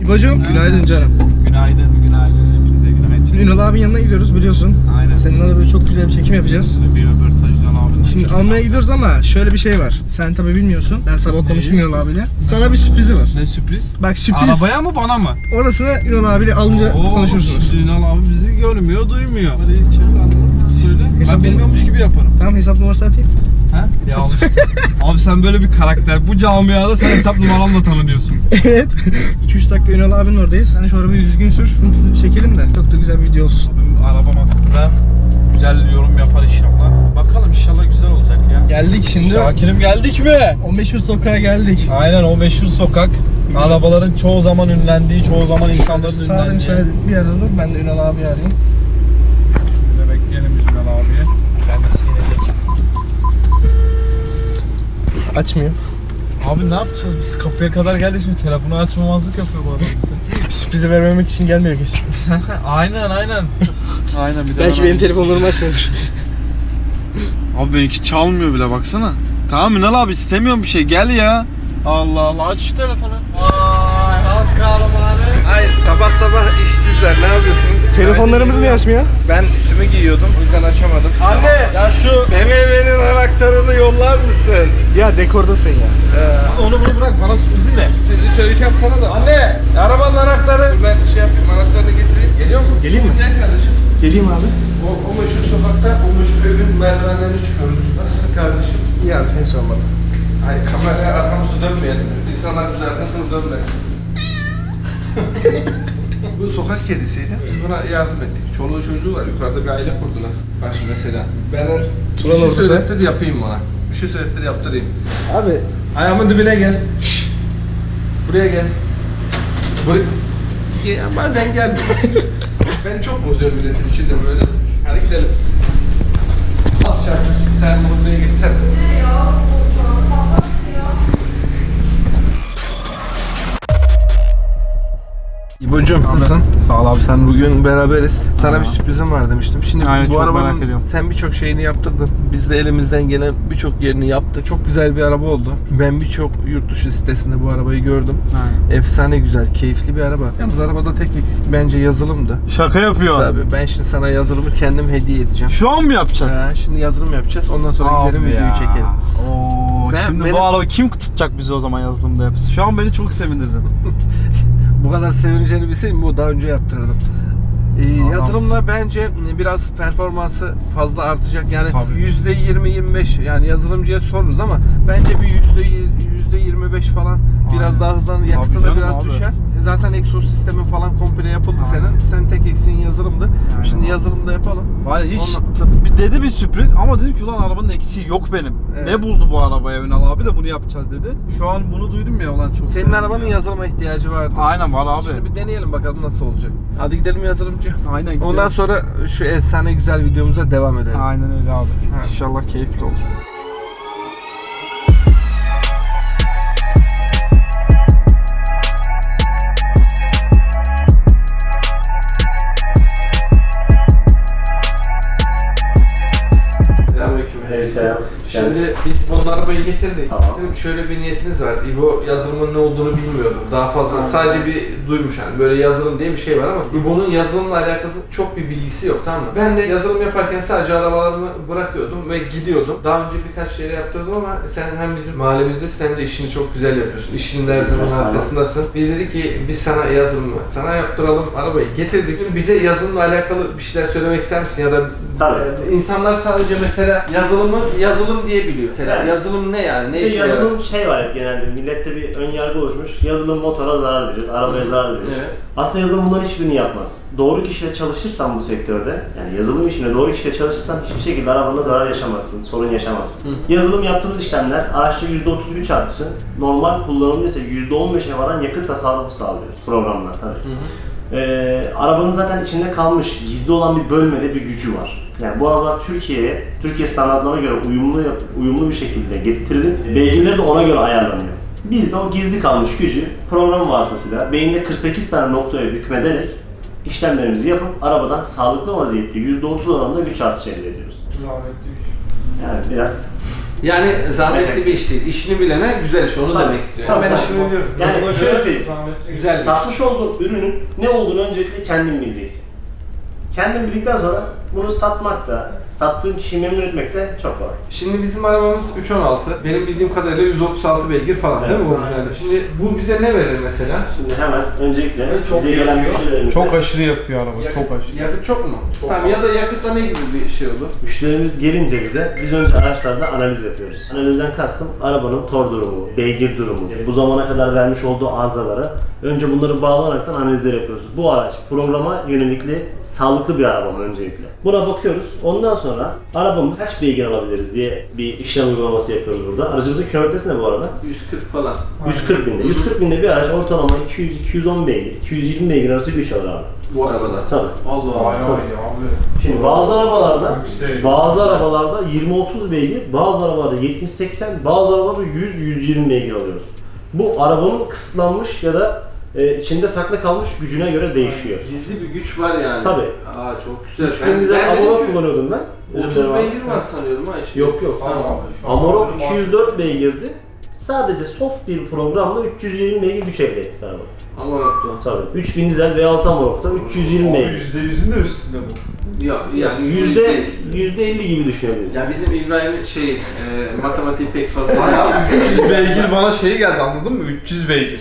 İbocuğum günaydın canım. Günaydın, günaydın hepinize günaydın. Ünal abinin yanına gidiyoruz biliyorsun. Aynen. Seninle böyle çok güzel bir çekim yapacağız. Bir röportajdan abinin. Şimdi almaya gidiyoruz ama şöyle bir şey var. Sen tabi bilmiyorsun. Ben sabah konuştum Ünal abiyle. Sana bir sürprizi var. Ne sürpriz? Bak sürpriz. Arabaya mı bana mı? Orasını Ünal abiyle alınca Oo, konuşursunuz. Şimdi Ünal abi bizi görmüyor, duymuyor. Hadi içeri anlat, söyle. Hesap- ben bilmiyormuş gibi yaparım. Tamam hesap numarası atayım. Ha? Ya abi sen böyle bir karakter. Bu camiada sen hesap numaranla tanınıyorsun. evet. 2-3 dakika Ünal abinin oradayız. Sen şu arabayı düzgün sür. Sizi bir çekelim de. Çok da güzel bir video olsun. Abim arabam hakkında güzel yorum yapar inşallah. Bakalım inşallah güzel olacak ya. Geldik şimdi. Şakir'im geldik mi? O meşhur sokağa geldik. Aynen o meşhur sokak. Arabaların çoğu zaman ünlendiği, çoğu zaman insanların Sağdan ünlendiği. şöyle bir yerde dur. Ben de Ünal abi arayayım. Şöyle bekleyelim biz Ünal abiyi. Kendisi inecek. Açmıyor. Abi ne yapacağız biz kapıya kadar geldik şimdi telefonu açmamazlık yapıyor bu adam bize. Sürprizi vermemek için gelmiyor kesin. aynen aynen. aynen bir de Belki benim telefonlarımı açmıyordur. Abi benimki çalmıyor bile baksana. Tamam Ünal abi istemiyorum bir şey gel ya. Allah Allah aç şu telefonu. Vay halk kahramanı. Ay sabah sabah işsizler ne yapıyorsunuz? Telefonlarımız niye açmıyor? Ben üstümü giyiyordum o yüzden açamadım. Anne ya şu Anahtarını yollar mısın? Ya dekordasın ya. Ee, onu bunu bırak bana sürprizin ne? sözü söyleyeceğim sana da. Anne arabanın anahtarı. Dur ben şey yapayım anahtarını getireyim. Geliyor mu? Geleyim mi? Gel kardeşim. Geleyim abi. O, o meşhur sokakta o meşhur evin merdivenlerini çıkıyoruz. Nasılsın kardeşim? İyi abi seni sormadım. Ay kameraya arkamızı dönmeyelim. İnsanlar bize arkasını dönmesin. Bu sokak kedisiydi. Biz buna yardım ettik. Çoluğu çocuğu var. Yukarıda bir aile kurdular. Bak şimdi mesela. Ben Turan bir şey söyletti de yapayım bana. Bir şey söyletti de yaptırayım. Abi Ayağımın dibine gel. Şşş. Buraya gel. Buraya. Ya, bazen gel. ben çok bozuyorum milletin içinde böyle. Hadi gidelim. Al şarkı. Sen bunu buraya geçsene. İbocuğum nasılsın? Sağ ol abi sen Bugün beraberiz. Sana Aa. bir sürprizim var demiştim. Şimdi Aynen, bu arabanın sen birçok şeyini yaptırdın. Biz de elimizden gelen birçok yerini yaptık. Çok güzel bir araba oldu. Ben birçok yurt dışı sitesinde bu arabayı gördüm. Efsane güzel, keyifli bir araba. Yalnız arabada tek eksik bence yazılımdı. Şaka yapıyor. Tabii ben şimdi sana yazılımı kendim hediye edeceğim. Şu an mı yapacağız? Ha, şimdi yazılım yapacağız. Ondan sonra Abi gidelim videoyu ya. çekelim. Oo, Ben- şimdi benim- bu araba kim tutacak bizi o zaman yazılımda yapısı? Şu an beni çok sevindirdin. Bu kadar sevineceğini bilseydim bu daha önce yaptırırdım. Ee, yazılımla bence biraz performansı fazla artacak. Yani yüzde 20-25 yani yazılımcıya sorunuz ama bence bir yüzde yüzde 25 falan biraz Aynen. daha hızlanır. Yakıtı da biraz abi. düşer. Zaten egzoz sistemi falan komple yapıldı Aynen. senin. Senin tek eksiğin yazılımdı. Aynen Şimdi yazılımda yapalım. Var ya hiç Ondan- bir dedi bir sürpriz ama dedim ki ulan arabanın eksiği yok benim. Evet. Ne buldu bu arabaya Ünal abi de bunu yapacağız dedi. Şu an bunu duydum ya ulan çok Senin arabanın ya. yazılıma ihtiyacı vardı. Aynen var abi. Şimdi bir deneyelim bakalım nasıl olacak. Hadi gidelim yazılımcı. Aynen gidelim. Ondan sonra şu efsane güzel videomuza devam edelim. Aynen öyle abi. Ha. İnşallah keyifli olur. Bizim şöyle bir niyetimiz var. İbo yazılımın ne olduğunu bilmiyordum. Daha fazla sadece bir duymuş yani böyle yazılım diye bir şey var ama İbo'nun yazılımla alakalı çok bir bilgisi yok tamam mı? Ben de yazılım yaparken sadece arabalarımı bırakıyordum ve gidiyordum. Daha önce birkaç yere yaptırdım ama sen hem bizim mahallemizdesin hem de işini çok güzel yapıyorsun. İşinin her zaman arkasındasın. Biz dedik ki biz sana yazılımı, sana yaptıralım arabayı getirdik. Şimdi bize yazılımla alakalı bir şeyler söylemek ister misin ya da Tabii. ee, İnsanlar sadece mesela yazılımı yazılım diye biliyor. Mesela Evet. yazılım ne yani? Ne işe yarar? Yazılım şey var hep genelde millette bir ön yargı oluşmuş. Yazılım motora zarar verir, arabaya zarar verir. Evet. Aslında yazılım bunların hiçbirini yapmaz. Doğru kişiyle çalışırsan bu sektörde, yani yazılım işine doğru kişiyle çalışırsan hiçbir şekilde arabana zarar yaşamazsın, sorun yaşamazsın. Yazılım yaptığımız işlemler araçta %30 güç artışı, normal kullanımda ise %15'e varan yakıt tasarrufu sağlıyoruz programlar tabii. Ee, arabanın zaten içinde kalmış, gizli olan bir bölmede bir gücü var. Yani bu arabalar Türkiye'ye, Türkiye standartlarına göre uyumlu uyumlu bir şekilde getirilip beygirleri de ona göre ayarlanıyor. Biz de o gizli kalmış gücü program vasıtasıyla beyinde 48 tane noktaya hükmederek işlemlerimizi yapıp arabadan sağlıklı vaziyette %30 oranında güç artışı elde ediyoruz. Yani biraz Yani zahmetli bir iş değil. İşini bilene güzel iş. Onu Tabii. demek istiyor. Tabii, ben tabii. işimi biliyorum. Yani Buna şöyle söyleyeyim. Güzel bir. Satmış olduğun ürünün ne olduğunu öncelikle kendin bileceksin. Kendin bildikten sonra bunu satmak da, sattığın kişiyi memnun etmek de çok kolay. Şimdi bizim arabamız 316. Benim bildiğim kadarıyla 136 beygir falan değil mi Evet. orijinalde? Şimdi bu bize ne verir mesela? Şimdi hemen öncelikle Çok bize gelen yakıyor. müşterilerimizle Çok aşırı yapıyor araba, Yakıt, çok aşırı. yakıt çok mu? Çok tamam ya da yakıtta ne gibi bir şey olur? Müşterimiz gelince bize biz önce araçlarda analiz yapıyoruz. Analizden kastım arabanın tor durumu, beygir durumu, bu zamana kadar vermiş olduğu arızaları önce bunları bağlanaraktan analizler yapıyoruz. Bu araç programa yönelikli, sağlıklı bir araba mı öncelikle? Buna bakıyoruz. Ondan sonra arabamız kaç beygir alabiliriz diye bir işlem uygulaması yapıyoruz burada. Aracımızın kilometresi ne bu arada? 140 falan. 140 binde. 140 binde bir araç ortalama 200-210 beygir, 220 beygir arası güç alır abi. Bu arabada. Tabii. Allah Allah. Vay vay abi. Şimdi bazı arabalarda Yüksek. bazı arabalarda 20-30 beygir, bazı arabalarda 70-80, bazı arabalarda 100-120 beygir alıyoruz. Bu arabanın kısıtlanmış ya da e, içinde saklı kalmış gücüne göre değişiyor. Gizli bir güç var yani. Tabii. Aa çok güzel. 3000 dizel dedim Amarok kullanıyordum ben. Özür 30 dilerim abi. beygir var sanıyorum ha işte. Yok yok. Tamam. Amarok 204 beygirdi. Sadece soft bir programla 320 beygir güç elde ettik araba. Amarok'ta. Tabii. 3000 dizel V6 Amarok'ta 320 beygir. %100'ün de üstünde bu. Ya yani Yüzde, yüzde 50 gibi düşünebiliriz. Ya bizim İbrahim'in şey e, matematiği pek fazla. Bayağı 300 beygir bana şey geldi anladın mı? 300 beygir.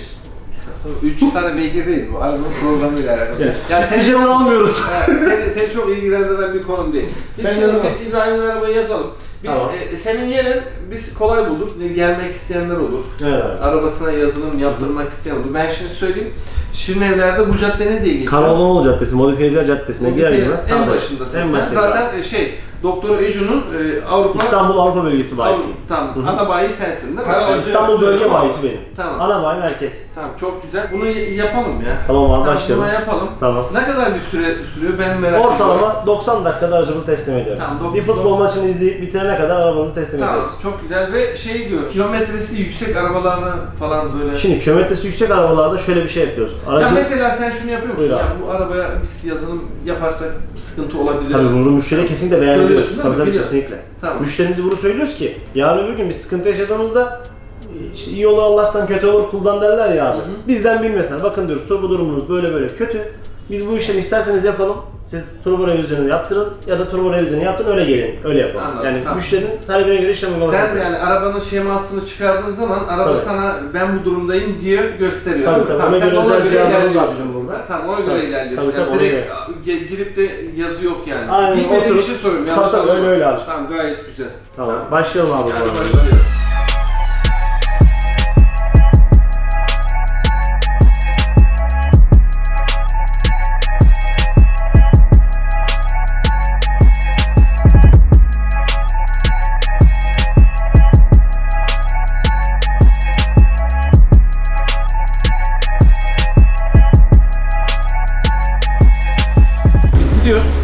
300 tane beygir değil bu. Arabanın programıyla alakalı. Yani Ya sen Pijama almıyoruz. Evet, seni, seni çok ilgilendiren bir konum değil. Biz Sen şimdi biz İbrahim'in arabayı yazalım. Biz Tamam. e, senin yerin biz kolay bulduk. Gelmek isteyenler olur. Evet. Arabasına yazılım yaptırmak isteyen olur. Ben şimdi söyleyeyim. Şirinevler'de bu cadde ne diye geçiyor? Kanaloğlu Caddesi, Modifiyeciler Caddesi'ne girer Modifiye- girmez en sağda. başındasın En sen. başında. Zaten e, şey Doktor Ecu'nun e, Avrupa İstanbul Avrupa Bölgesi bayisi. Avrupa- tamam. Hı hı. Ana bayi sensin değil mi? Karar- İstanbul Bölge bayisi benim. Tamam. Ana bayi merkez. Tamam çok güzel. Bunu y- yapalım ya. Tamam abi başlayalım. Bunu yapalım. Tamam. Ne kadar bir süre sürüyor ben merak ediyorum. Ortalama 90 dakikada aracımızı teslim ediyoruz. Tamam, dokuz- bir futbol dokuz- maçını izleyip bitirene kadar arabamızı teslim Tamam ediyoruz. çok güzel ve şey diyor kilometresi yüksek arabalarda falan böyle. Şimdi kilometresi yüksek arabalarda şöyle bir şey yapıyoruz. ya Aracın mesela sen şunu yapıyor musun? Buyur Ya abi. bu arabaya biz yazılım yaparsak sıkıntı olabilir. Tabii bunu müşteriye kesinlikle beyan mi? Tabii tabii Biliyorum. kesinlikle. Tamam. Müşterimize bunu söylüyoruz ki yarın öbür gün bir sıkıntı yaşadığımızda işte iyi olur Allah'tan kötü olur kuldan derler ya abi. Hı hı. Bizden bilmesinler. Bakın diyoruz turbo durumunuz böyle böyle kötü. Biz bu işlemi isterseniz yapalım. Siz turbo revizyonu yaptırın ya da turbo revizyonu yaptırın öyle gelin. Öyle yapalım. Anladım, yani tamam. müşterinin talebine göre işlem uygulaması Sen yapıyoruz. yani arabanın şemasını çıkardığın zaman araba Tabii. sana ben bu durumdayım diye gösteriyor. Tabii, tabii. Tamam, Ona göre özel cihazlarımız var bizim burada. Tamam ona göre Tabii. ilerliyorsun. Tabii, Yani tabii, ona direkt ge- girip de yazı yok yani. Aynen, Bilmediğim oturup- bir şey soruyorum. Tabii, yanlış tabii, anlama. öyle, öyle abi. Tamam gayet güzel. Tamam. Başlayalım abi bu arada. başlıyor.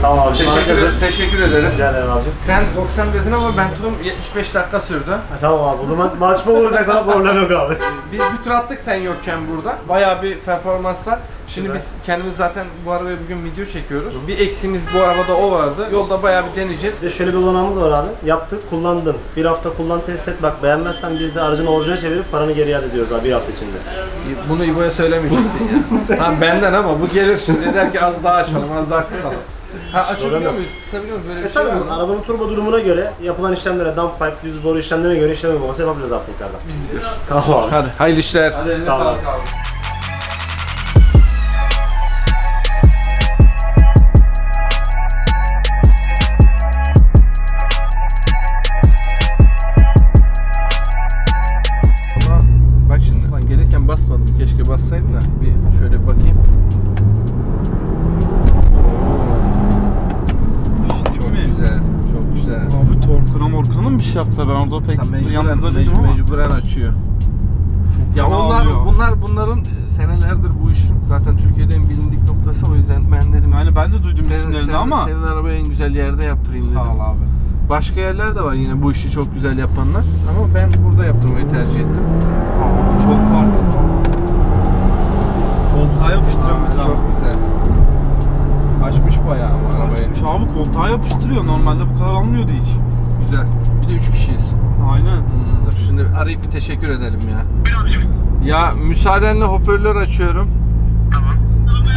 Tamam abi. Teşekkür, Teşekkür teşekkür ederiz. Rica ederim abicim. Sen 90 dedin ama ben turum 75 dakika sürdü. Ha, tamam abi. O zaman maçma olacak sana problem yok abi. Biz bir tur attık sen yokken burada. Bayağı bir performans var. Şimdi Süper. biz kendimiz zaten bu arabaya bugün video çekiyoruz. Bir eksimiz bu arabada o vardı. Yolda bayağı bir deneyeceğiz. Bir de şöyle bir olanağımız var abi. Yaptık, kullandın. Bir hafta kullan, test et. Bak beğenmezsen biz de aracını orijinal çevirip paranı geri iade ediyoruz abi bir hafta içinde. Bunu İbo'ya söylemeyecektin ya. Tamam benden ama bu gelir şimdi der ki az daha açalım, az daha kısalım. Ha açabiliyor yok. muyuz? Kısabiliyor muyuz? Böyle bir E şey tabii var mı? arabanın turbo durumuna göre yapılan işlemlere, dump pipe, düz boru işlemlerine göre işlem uygulaması yapabiliriz abi tekrardan. Tamam abi. Hadi hayırlı işler. Hadi eline Sağ ol sağlık abi. Mecburen açıyor. Çok Ya onlar oluyor. bunlar bunların senelerdir bu işin zaten Türkiye'de en bilindik noktası o yüzden ben dedim Yani ben de duydum senin, isimlerini senin, ama. senin arabayı en güzel yerde yaptırayım dedim. Sağ ol abi. Başka yerler de var yine bu işi çok güzel yapanlar ama ben burada yaptırmayı tercih ettim. Çok farklı. Koltuğa yapıştıran bizi Çok güzel. Açmış bayağı ama arabayı. Açmış abi koltuğa yapıştırıyor. Normalde bu kadar almıyordu hiç. Güzel. Bir de 3 kişiyiz. Aynen. Hmm, dur şimdi arayıp bir teşekkür edelim ya. Ya müsaadenle hoparlör açıyorum.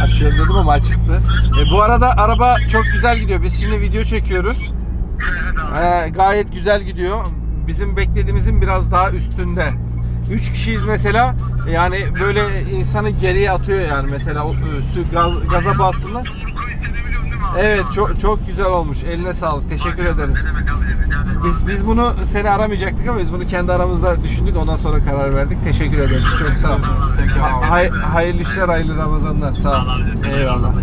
Açıyorum dedim ama açıktı. E, bu arada araba çok güzel gidiyor. Biz şimdi video çekiyoruz. E, gayet güzel gidiyor. Bizim beklediğimizin biraz daha üstünde. 3 kişiyiz mesela. Yani böyle insanı geriye atıyor yani mesela o, e, su gaz, gaza bastığında. Evet çok çok güzel olmuş. Eline sağlık. Teşekkür ederiz. Biz biz bunu seni aramayacaktık ama biz bunu kendi aramızda düşündük. Ondan sonra karar verdik. Teşekkür ederiz. Çok sağ ol. Ha- hay- hayırlı işler, hayırlı Ramazanlar. Sağ ol. Eyvallah.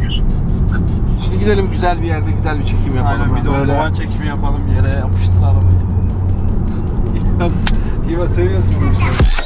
Şimdi gidelim güzel bir yerde güzel bir çekim yapalım. Aynen bir de Böyle otoban çekimi yapalım yere. yapıştır arabayı. Yalnız İva seviyorsun bu işleri.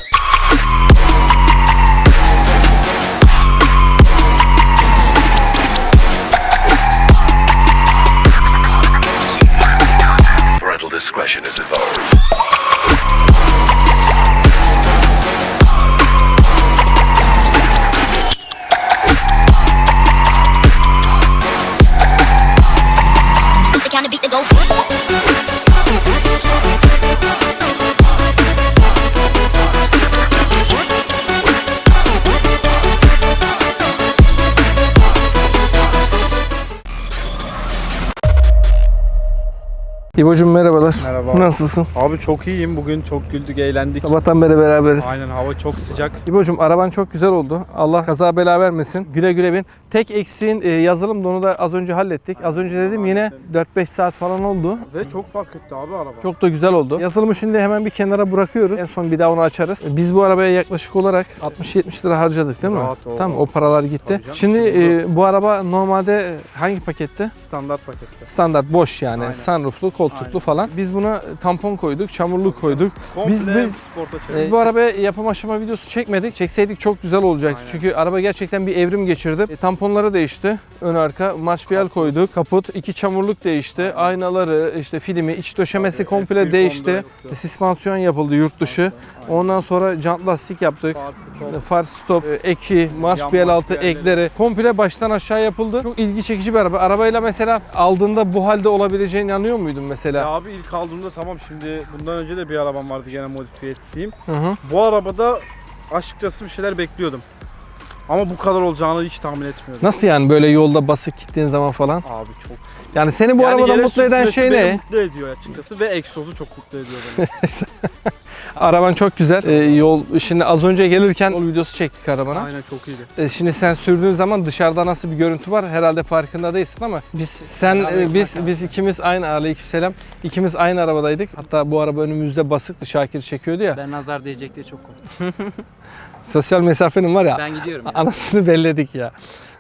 İbocuğum merhabalar. Merhaba. Nasılsın? Abi çok iyiyim. Bugün çok güldük, eğlendik. Sabahtan beri beraberiz. Aynen hava çok sıcak. İbocuğum araban çok güzel oldu. Allah kaza bela vermesin. Güle güle bin. Tek eksiğin e, yazılımdı onu da az önce hallettik. Az önce dedim yine 4-5 saat falan oldu. Ve çok fark etti abi araba. Çok da güzel oldu. Yazılımı şimdi hemen bir kenara bırakıyoruz. En son bir daha onu açarız. Biz bu arabaya yaklaşık olarak 60-70 lira harcadık değil mi? Rahat o. Tamam o paralar gitti. Canım. Şimdi Şimdi e, bu araba normalde hangi pakette? Standart pakette. Standart boş yani. Aynen. Sunrooflu, koltuklu Aynen. falan. Biz buna tampon koyduk, çamurluk koyduk. Biz biz sporta biz bu arabaya yapım aşama videosu çekmedik. Çekseydik çok güzel olacaktı. Aynen. Çünkü araba gerçekten bir evrim geçirdi. E, tamponları değişti. Ön arka marşpiyel koyduk. Kaput, iki çamurluk değişti. Aynaları, işte filmi, iç döşemesi Tabii, komple F1 değişti. E, Süspansiyon yapıldı yurt dışı. Ondan sonra jant lastik yaptık. E, Far stop, e, eki, marşpiyel altı ekleri komple baştan aşağı yapıldı. Çok ilgi çekici bir araba. Arabayla mesela aldığında bu halde olabileceğine inanıyor muydun mesela? Ya abi ilk aldığımda tamam şimdi bundan önce de bir arabam vardı gene modifiye ettiğim. Hı hı. Bu arabada açıkçası bir şeyler bekliyordum. Ama bu kadar olacağını hiç tahmin etmiyordum. Nasıl yani böyle yolda basık gittiğin zaman falan? Abi çok. Yani seni bu Yani arabada yere mutlu eden şey ne? mutlu ediyor açıkçası ve egzozu çok mutlu ediyor beni. Araban çok güzel. Ee, yol şimdi az önce gelirken yol videosu çektik arabana. Aynen çok iyiydi. Ee, şimdi sen sürdüğün zaman dışarıda nasıl bir görüntü var herhalde farkında değilsin ama biz sen e, biz biz ikimiz aynı aleykümselam ikimiz aynı arabadaydık. Hatta bu araba önümüzde basıktı Şakir çekiyordu ya. Ben nazar değecek diye çok korktum. Sosyal mesafenin var ya. Ben gidiyorum ya. Anasını belledik ya.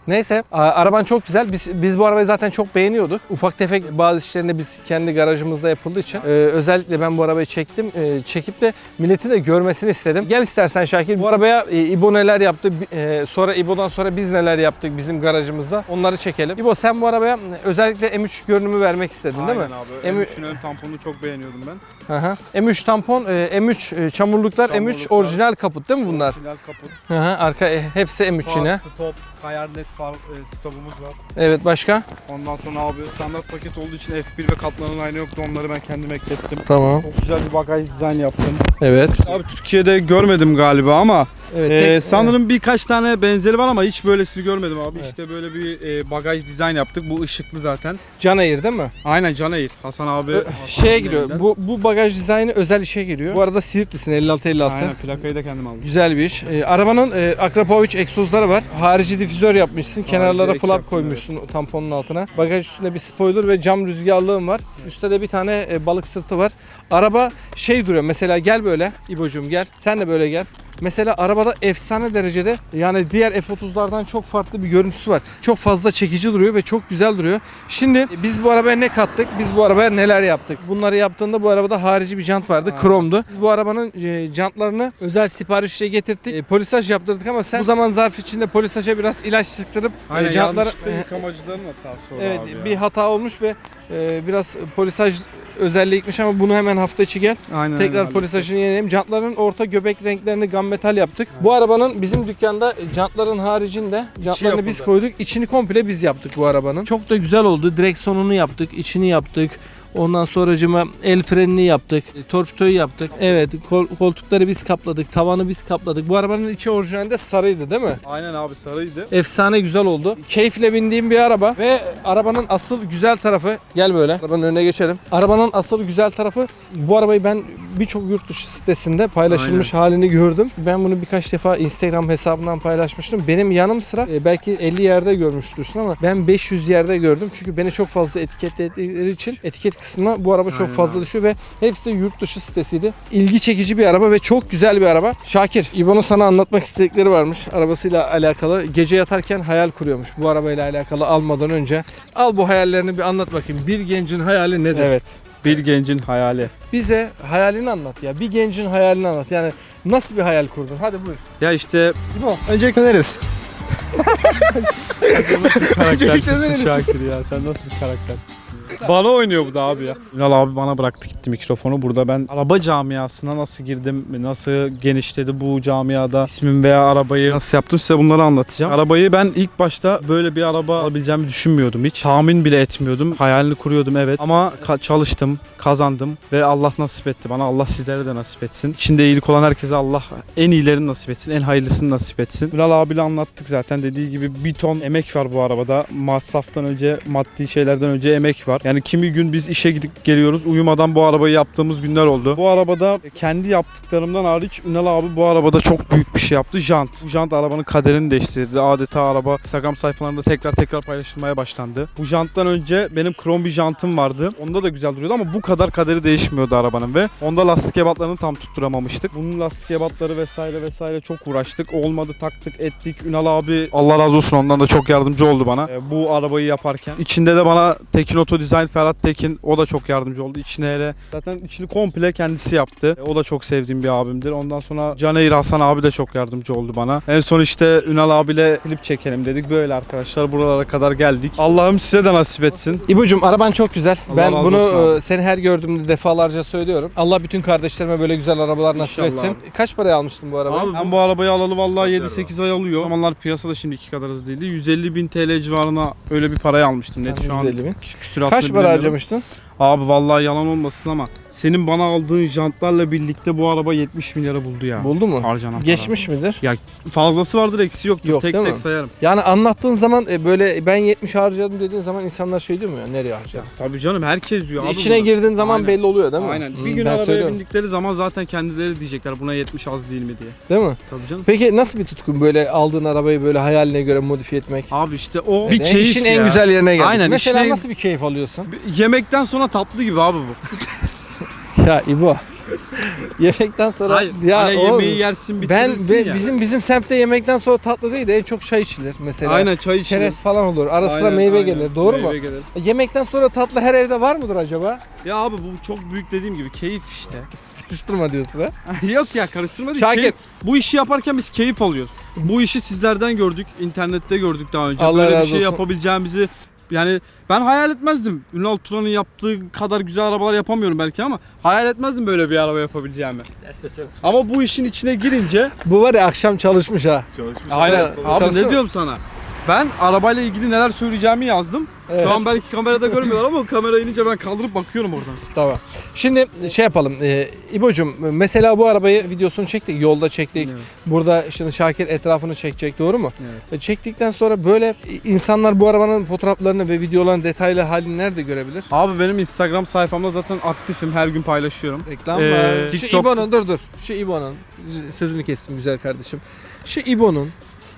Neyse araban çok güzel. Biz biz bu arabayı zaten çok beğeniyorduk. Ufak tefek bazı işlerini biz kendi garajımızda yapıldığı için e, özellikle ben bu arabayı çektim. E, çekip de milletin de görmesini istedim. Gel istersen Şakir bu arabaya e, İbo neler yaptı. e, sonra İbo'dan sonra biz neler yaptık bizim garajımızda. Onları çekelim. İbo sen bu arabaya özellikle M3 görünümü vermek istedin değil mi? Aynen abi. Emi- M3'ün ön tamponunu çok beğeniyordum ben. Hı. M3 tampon, e, M3 e, çamurluklar, M3 Çamurluklar. orijinal kaput değil mi bunlar? Final kaput. Hı. Arka e, hepsi M3 yine. Stop, hayalet far e, stopumuz var. Evet başka? Ondan sonra abi standart paket olduğu için F1 ve katlanın aynı yoktu. Onları ben kendim eklettim. Tamam. Çok güzel bir bagaj dizayn yaptım. Evet. Abi Türkiye'de görmedim galiba ama Evet. e, tek- sanırım birkaç tane benzeri var ama hiç böylesini görmedim abi. Evet. İşte böyle bir e, bagaj dizayn yaptık. Bu ışıklı zaten. Can Air değil mi? Aynen Can Eğir. Hasan abi. Ö- Hasan Şeye abinin giriyor. elinden. Bu bu bagaj dizaynı özel işe giriyor. Bu arada Siirtlisin 56 56. Aynen plakayı da kendim aldım. Güzel bir iş. Ee, arabanın e, Akrapovic egzozları var. Harici difüzör yapmışsın. Kenarlara ek flap yaptım, koymuşsun o tamponun altına. Bagaj üstünde bir spoiler ve cam rüzgarlığın var. Üstte de bir tane e, balık sırtı var. Araba şey duruyor. Mesela gel böyle İbocuğum gel. Sen de böyle gel. Mesela arabada efsane derecede yani diğer F30'lardan çok farklı bir görüntüsü var. Çok fazla çekici duruyor ve çok güzel duruyor. Şimdi biz bu arabaya ne kattık? Biz bu arabaya neler yaptık? Bunları yaptığında bu arabada harici bir jant vardı. Aynen. Kromdu. Biz bu arabanın e, jantlarını özel siparişle getirttik. E, polisaj yaptırdık ama sen bu zaman zarf içinde polisaja biraz ilaç sıktırıp e, Aynen jantları yanlışlıkla yıkamacıların hatası oldu Evet abi ya. bir hata olmuş ve e, biraz polisaj özelliği gitmiş ama bunu hemen hafta içi gel. Aynen, Tekrar aynen, polisajını yenileyelim. Jantların orta göbek renklerini gunmetal yaptık. Bu arabanın bizim dükkanda jantların haricinde jantlarını biz koyduk. İçini komple biz yaptık bu arabanın. Çok da güzel oldu. Direksiyonunu yaptık, içini yaptık. Ondan sonracıma el frenini yaptık. e, Torpidoyu yaptık. Evet kol- koltukları biz kapladık. Tavanı biz kapladık. Bu arabanın içi orijinalde sarıydı değil mi? Aynen abi sarıydı. Efsane güzel oldu. Keyifle bindiğim bir araba ve arabanın asıl güzel tarafı gel böyle arabanın önüne geçelim. Arabanın asıl güzel tarafı bu arabayı ben birçok yurt dışı sitesinde paylaşılmış halini gördüm. Ben bunu birkaç defa Instagram hesabından paylaşmıştım. Benim yanım sıra e, belki 50 yerde görmüştürsün ama ben 500 yerde gördüm. Çünkü beni çok fazla etiketlediği için etiket kısmına bu araba çok Aynen fazla düşüyor ve hepsi de yurt dışı sitesiydi. İlgi çekici bir araba ve çok güzel bir araba. Şakir, İbo'nun sana anlatmak istedikleri varmış. Arabasıyla alakalı. Gece yatarken hayal kuruyormuş. Bu arabayla alakalı almadan önce. Al bu hayallerini bir anlat bakayım. Bir gencin hayali nedir? Evet. Bir gencin hayali. Bize hayalini anlat ya. Bir gencin hayalini anlat. Yani nasıl bir hayal kurdun? Hadi buyur. Ya işte İbo, öncelikle neresi? karaktercisin neresi? Şakir ya. Sen nasıl bir karakter? Bana oynuyor bu da abi ya. Ünal abi bana bıraktı gitti mikrofonu. Burada ben araba camiasına nasıl girdim, nasıl genişledi bu camiada ismim veya arabayı nasıl yaptım size bunları anlatacağım. Arabayı ben ilk başta böyle bir araba alabileceğimi düşünmüyordum hiç. Tahmin bile etmiyordum. Hayalini kuruyordum evet. Ama ka- çalıştım, kazandım ve Allah nasip etti bana. Allah sizlere de nasip etsin. İçinde iyilik olan herkese Allah en iyilerini nasip etsin, en hayırlısını nasip etsin. Ünal abiyle anlattık zaten dediği gibi bir ton emek var bu arabada. Masraftan önce, maddi şeylerden önce emek var. Yani kimi gün biz işe gidip geliyoruz uyumadan bu arabayı yaptığımız günler oldu. Bu arabada kendi yaptıklarımdan hariç Ünal abi bu arabada çok büyük bir şey yaptı. Jant. Bu jant arabanın kaderini değiştirdi. Adeta araba Instagram sayfalarında tekrar tekrar paylaşılmaya başlandı. Bu janttan önce benim krom bir jantım vardı. Onda da güzel duruyordu ama bu kadar kaderi değişmiyordu arabanın ve onda lastik ebatlarını tam tutturamamıştık. Bunun lastik ebatları vesaire vesaire çok uğraştık. Olmadı taktık ettik. Ünal abi Allah razı olsun ondan da çok yardımcı oldu bana. Ee, bu arabayı yaparken. İçinde de bana Tekin Oto Design Ferhat Tekin o da çok yardımcı oldu. İçine hele zaten içini komple kendisi yaptı. Ee, O da çok sevdiğim bir abimdir. Ondan sonra Caneyir Hasan abi de çok yardımcı oldu bana. En son işte Ünal abiyle klip çekelim dedik. Böyle arkadaşlar buralara kadar geldik. Allah'ım size de nasip etsin. İbo'cum araban çok güzel. Allah ben razı bunu olsun abi. e, seni her gördüğümde defalarca söylüyorum. Allah bütün kardeşlerime böyle güzel arabalar nasip İnşallah etsin. abi. Kaç paraya almıştın bu arabayı? Abi ben bu arabayı alalı vallahi 7-8 ay alıyor. O zamanlar piyasada şimdiki kadar hızlı değildi. 150 bin TL civarına öyle bir parayı almıştım. Net şu an 150 bin. küsuratını Kaç para bilemiyorum. harcamıştın? Abi vallahi yalan olmasın ama senin bana aldığın jantlarla birlikte bu araba 70 milyara buldu ya. Buldu mu? Harcanan para. Geçmiş midir? Fazlası vardır eksi yoktur. Yok, tek tek mi? sayarım. Yani anlattığın zaman e, böyle ben 70 harcadım dediğin zaman insanlar şey diyor mu ya nereye harcadın? Tabii canım herkes diyor. İçine bunu. girdiğin zaman Aynen. belli oluyor değil mi? Aynen. Hı, Bir gün arabaya söylüyorum. bindikleri zaman zaten kendileri diyecekler buna 70 az değil mi diye. Değil mi? Tabii canım. Peki nasıl bir tutkun böyle aldığın arabayı böyle hayaline göre modifiye etmek? Abi işte o Bir bir keyif işin ya. en güzel yerine geldik. Aynen, Mesela işin en- nasıl bir keyif alıyorsun? Yemekten sonra tatlı gibi abi bu. Ya İbo. Yemekten sonra Hayır. ya hani oğlum, yemeği yersin ben bitirirsin be- ya. bizim bizim semtte yemekten sonra tatlı değil de en çok çay içilir mesela. Aynen çay içilir. Çerez falan olur. Ara sıra Aynen, meyve aynen. gelir. Doğru mu? Meyve gelir. Yemekten sonra tatlı her evde var mıdır acaba? Ya abi bu çok büyük dediğim gibi keyif işte. Karıştırma diyorsun ha. Yok ya karıştırma değil. Şakir. Keyif. Bu işi yaparken biz keyif alıyoruz. Bu işi sizlerden gördük, internette gördük daha önce. Allah Böyle bir razı şey olsun. yapabileceğimizi yani ben hayal etmezdim. Ünal Turan'ın yaptığı kadar güzel arabalar yapamıyorum belki ama hayal etmezdim böyle bir araba yapabileceğimi. Ama bu işin içine girince Bu var ya akşam çalışmış ha. aynen Evet, abi çalışsana. ne diyorum sana? Ben arabayla ilgili neler söyleyeceğimi yazdım. Evet. Şu an belki kamerada görmüyorlar ama kamera inince ben kaldırıp bakıyorum oradan. Tamam. Şimdi şey yapalım. E, İbo'cum mesela bu arabayı videosunu çektik. Yolda çektik. Evet. Burada şimdi Şakir etrafını çekecek. Doğru mu? Evet. E, çektikten sonra böyle insanlar bu arabanın fotoğraflarını ve videolarını detaylı halini nerede görebilir? Abi benim Instagram sayfamda zaten aktifim. Her gün paylaşıyorum. Reklam Ee, var. Şu TikTok- İbo'nun dur dur. Şu İbo'nun sözünü kestim güzel kardeşim. Şu İbo'nun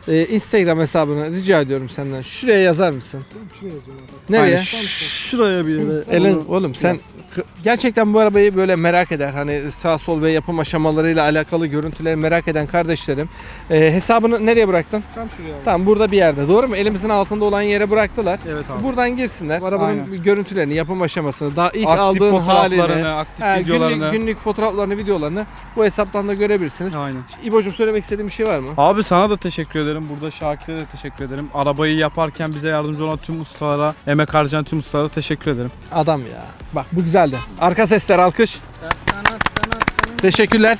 e, Instagram hesabını rica ediyorum senden. Şuraya yazar mısın? Nereye? Aynen. Şuraya bir yere. Elin, Onu- oğlum sen k- gerçekten bu arabayı böyle merak eder. Hani sağ sol ve yapım aşamalarıyla alakalı görüntüleri merak eden kardeşlerim. e, hesabını nereye bıraktın? Tam şuraya. Tamam burada bir yerde. Doğru mu? Elimizin altında olan yere bıraktılar. Evet abi. Buradan girsinler. Arabanın Aynen. görüntülerini, yapım aşamasını, daha ilk aktif aldığın halini, fotoğraflarını, aktif ha, videolarını. günlük, günlük fotoğraflarını, videolarını bu hesaptan da görebilirsiniz. Aynen. İbo'cum söylemek istediğin bir şey var mı? Abi sana da teşekkür ederim. Burada Şakir'e de teşekkür ederim. Arabayı yaparken bize yardımcı olan tüm ustalara, emek harcayan tüm ustalara teşekkür ederim. Adam ya. Bak bu güzeldi. Arka sesler alkış. Teşekkürler.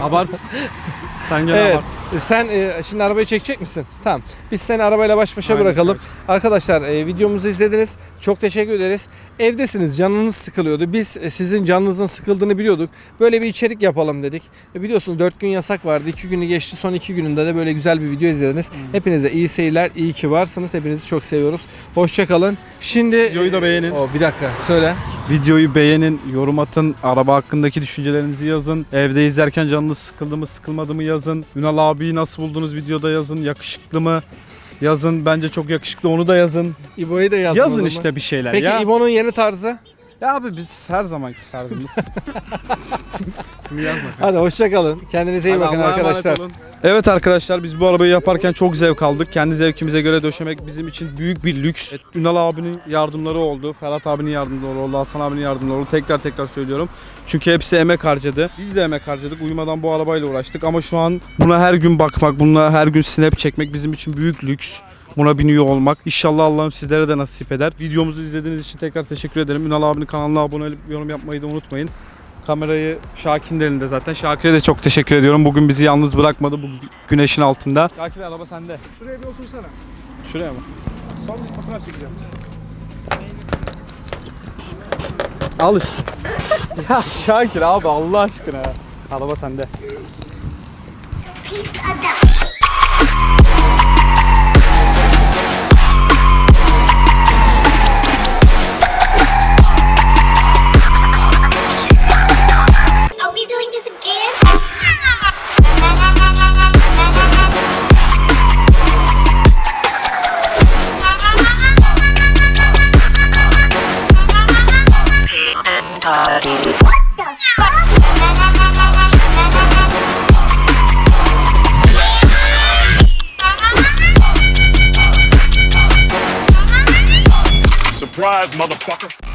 Abart. Sen gel Evet. abart. Sen e, şimdi arabayı çekecek misin? Tamam. Biz seni arabayla baş başa Aynen, bırakalım. çek. Arkadaşlar e, videomuzu izlediniz. Çok teşekkür ederiz. Evdesiniz. Canınız sıkılıyordu. Biz e, sizin canınızın sıkıldığını biliyorduk. Böyle bir içerik yapalım dedik. E, biliyorsunuz 4 gün yasak vardı. 2 günü geçti. Son 2 gününde de böyle güzel bir video izlediniz. Hepinize iyi seyirler. İyi ki varsınız. Hepinizi çok seviyoruz. Hoşçakalın. Şimdi Videoyu da beğenin. O, bir dakika. Söyle. Videoyu beğenin, yorum atın, araba hakkındaki düşüncelerinizi yazın. Evde izlerken canınız sıkıldı mı, sıkılmadı mı yazın. Ünal abiyi nasıl buldunuz videoda yazın. Yakışıklı mı? Yazın. Bence çok yakışıklı onu da yazın. İbo'yu da o yazın zaman. işte bir şeyler Peki ya. İbo'nun yeni tarzı? Ya abi biz her zamanki tarzımız. Hadi hoşçakalın. Kendinize iyi Hadi bakın Allah'a emanet arkadaşlar. olun. Evet arkadaşlar biz bu arabayı yaparken çok zevk aldık. Kendi zevkimize göre döşemek bizim için büyük bir lüks. Evet, Ünal abinin yardımları oldu. Ferhat abinin yardımları oldu. Hasan abinin yardımları oldu. Tekrar tekrar söylüyorum. Çünkü hepsi emek harcadı. Biz de emek harcadık. Uyumadan bu arabayla uğraştık. Ama şu an buna her gün bakmak, buna her gün snap çekmek bizim için büyük lüks. Buna biniyor olmak. İnşallah Allah'ım sizlere de nasip eder. Videomuzu izlediğiniz için tekrar teşekkür ederim. Ünal abinin kanalına abone olup yorum yapmayı da unutmayın. Kamerayı Şakir'in de elinde zaten. Şakir'e de çok teşekkür ediyorum. Bugün bizi yalnız bırakmadı bu güneşin altında. Şakir araba sende. Şuraya bir otursana. Şuraya mı? Son bir fotoğraf çekeceğim. Al işte. ya Şakir abi Allah aşkına. Araba sende. Piece of size, motherfucker.